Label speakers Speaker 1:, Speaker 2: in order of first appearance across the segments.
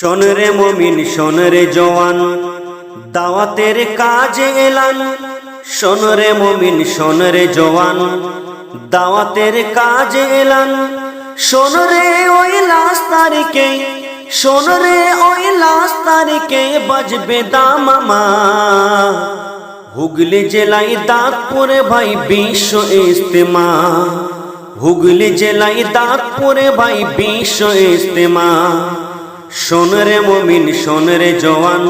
Speaker 1: শোন রে মমিন, শোন রে জওয়ান, দাওয়াতের কাজে এলান। শোন রে মমিন, শোন রে জওয়ান, দাওয়াতের কাজে এলান। শোন রে ওই লাশ তারিখে শোন রে ওই লাশ তারিখে বাজবে দামামা হুগলি জেলায় দাঁতপুরে ভাই বিশ্ব ইস্তেমা। হুগলি জেলায় দাঁতপুরে ভাই বিশ্ব ইস্তেমা। শোন রে মমিন শোন রে জওয়ান।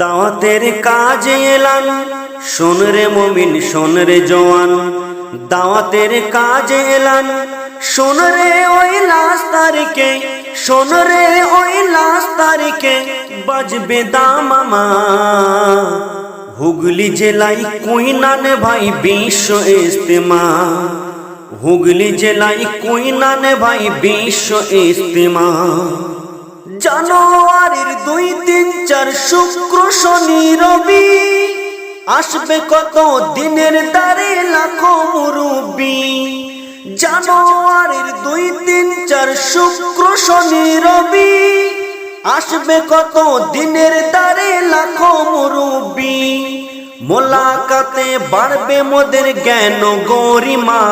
Speaker 1: দাওয়াতের কাজে এলান শোন রে মমিন শোন রে জওয়ান। দাওয়াতের কাজে এলান শোন রে ওই লাশ তারিখে শোন রে ওই লাশ তারিখে বাজবে দামামা হুগলি জেলায় কুইনানে ভাই বিশ্ব ইস্তেমা। হুগলি জেলায় কুইনানে ভাই বিশ্ব ইস্তেমা জানুয়ারির দুই তিন চার শুক্র শনি রবি। আসবে কত দিনের দারে লাখো মুরুবি জানুয়ারির দুই তিন চার শুক্র শনি রবি। আসবে কত দিনের দারে লাখো মুরুবি মোলাকাতে বাড়বে মোদের জ্ঞান গরিমা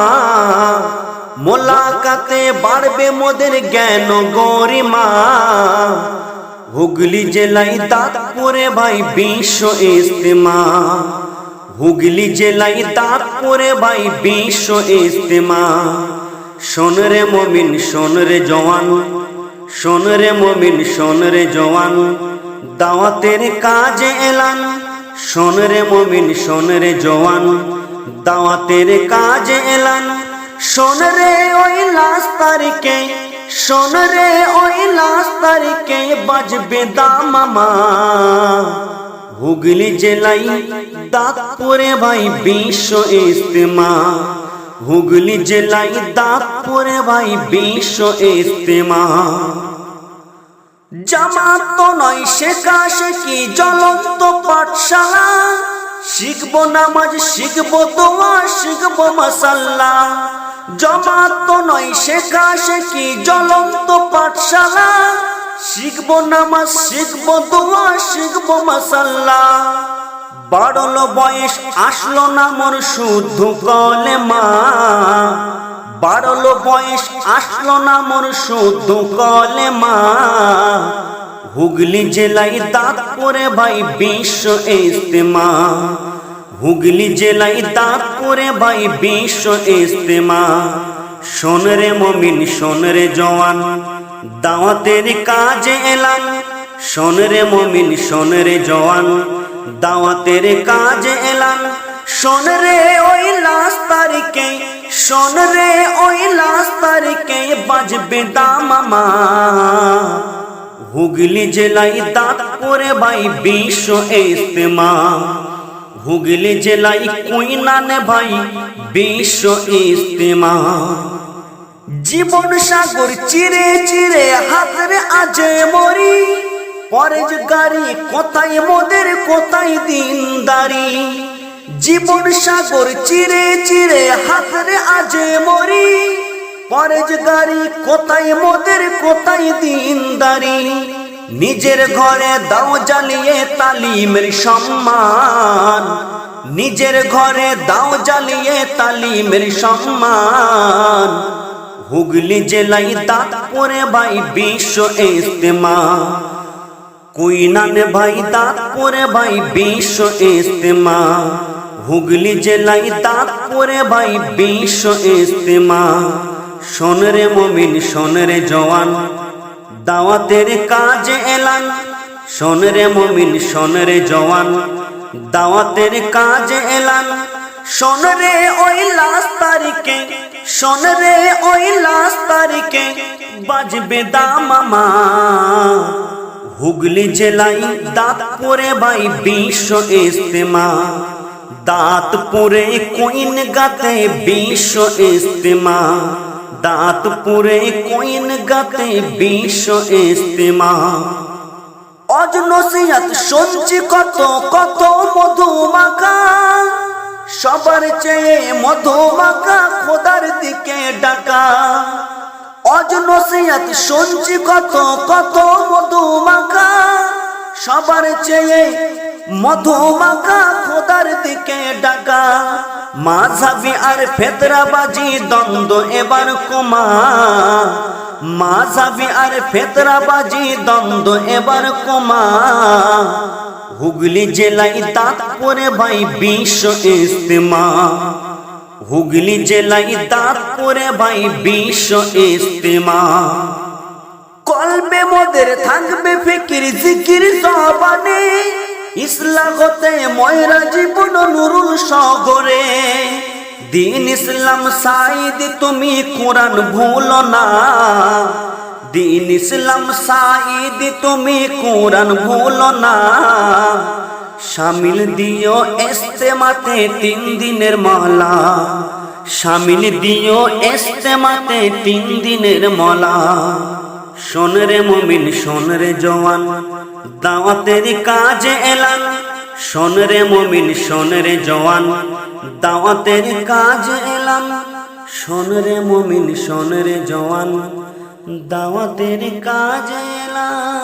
Speaker 1: মোলাকাতে বাড়বে মোদের জ্ঞান গরিমা হুগলি জেলায় দাঁতপুরে ভাই বিশ্ব ইস্তেমা। হুগলি জেলায় দাঁতপুরে ভাই বিশ্ব ইস্তেমা। শোন রে মমিন, শোন রে জওয়ান। শোন রে মমিন, শোন রে জওয়ান। দাওয়াতের কাজে এলান। শোন রে মমিন শোন জওয়ান। দাওয়াতের কাজে এলান। শোন রে ওই লাশ তারিখে শোন রে ওই লাশ তারিখে বাজবে দামামা হুগলি জেলাই দাঁতপুরে ভাই বিশ্ব ইস্তেমা। হুগলি জেলাই দাঁতপুরে ভাই বিশ্ব ইস্তেমা। জামাত নয় শেখা শেখি জ্বলন্ত পাঠশালা। শিখব নামাজ, শিখব দোয়া, শিখব মাসাল্লা। জমাত নয় শেখা শেখি জ্বলন্ত পাঠশালা। শিখব নামাজ, শিখব দোয়া, শিখব মাসাল্লা। বাড়লো বয়স, আসলো না মোর শুদ্ধ কলে মা বাড়লো বয়স, আসলো না মোর শুদ্ধ কলে মা। হুগলি জেলায় দাঁত পরে ভাই বিশ্ব ইস্তেমা। হুগলি জেলায় দাঁত পরে ভাই বিশ্ব ইস্তেমা। শোন রে মমিন, শোন রে জওয়ান, দাওয়াতের কাজে এলান। শোন রে মমিন, শোন রে জওয়ান, দাওয়াতের কাজে এলান। শোন রে ওই লাশ তারিখে শোন রে, ওই লাশ তারিখে বাজবে দামামা হুগলি জেলায় দাঁত পরে ভাই বিশ্ব ইস্তেমা। হুগলি জেলায় কুইনানে ভাই বিশ্ব ইস্তেমা। জীবন সাগর চিরে চিরে হাতরে আজে মরি। পরেজ গাড়ি কোথায়, মোদের কোথায় দিনদারি? জীবন সাগর চিরে চিরে হাতরে আজে মরি। পরেজ গাড়ি কোথায় মোদের, কোথায় দিনদারি? নিজের ঘরে দাও জ্বালিয়ে তালিমের সম্মান। নিজের ঘরে দাও জ্বালিয়ে তালিমের সম্মান। হুগলি জেলাই দাঁত পরে ভাই বিশ্ব ইস্তেমা কুইনানে ভাই দাঁত পরে ভাই বিশ্ব ইস্তেমা হুগলি জেলায় দাঁত পরে ভাই বিশ্ব ইস্তেমা শোন রে মমিন, শোন রে জওয়ান, দাওয়াতের কাজে এলান। শোন রে মমিন, শোন রে জওয়ান, দাওয়াতের কাজে এলান। শোন রে ওই লাশ তারিখে, শোন রে ওই লাশ তারিখে বাজবে দামামা হুগলি জেলায় দাঁতপুরে ভাই বিশ্ব ইস্তেমা দাঁতপুরে কুইন গাতে বিশ্ব ইস্তেমা দাঁতপুরে কুইন গাতে বিশ্ব ইস্তেমা অজনসিয়াত শুনছি কত কত মধুমাখা সবার চেয়ে মধুমাখা খোদার দিকে ডাকা। অজনসিয়াত শুনছি কত কত সবার চেয়ে মধুমাখা খোদার দিকে ডাকা। মাঝাবি আর ফেতরাবাজি দ্বন্দ্ব এবার কমা। মাঝাবি আর ফেতরাবাজি দ্বন্দ্ব এবার কমা। হুগলি জেলায় তাৎপরে ভাই বিশ্ব ইস্তেমা। হুগলি জেলায় তাৎপরে ভাই বিশ্ব ইস্তেমা। কলবে মোদের থাকবে ফিকির, জিকির সবানে ইসলামতে ময়রা জীবন নুরুল সগরে। দিন ইসলাম সাইদ তুমি কোরআন ভুলো না। দিন ইসলাম সাইদ তুমি কোরআন ভুলো না। শামিল দিও ইস্তেমাতে তিন দিনের মালা। শামিল দিও ইস্তেমাতে তিন দিনের মালা। শোন রে মুমিন, শোন রে জওয়ান। দাওয়াতের কাজে এলাম শোন রে মমিন, শোন রে জওয়ান। দাওয়াতের কাজে এলাম শোন রে মমিন, শোন রে জওয়ান। দাওয়াতের কাজে এলাম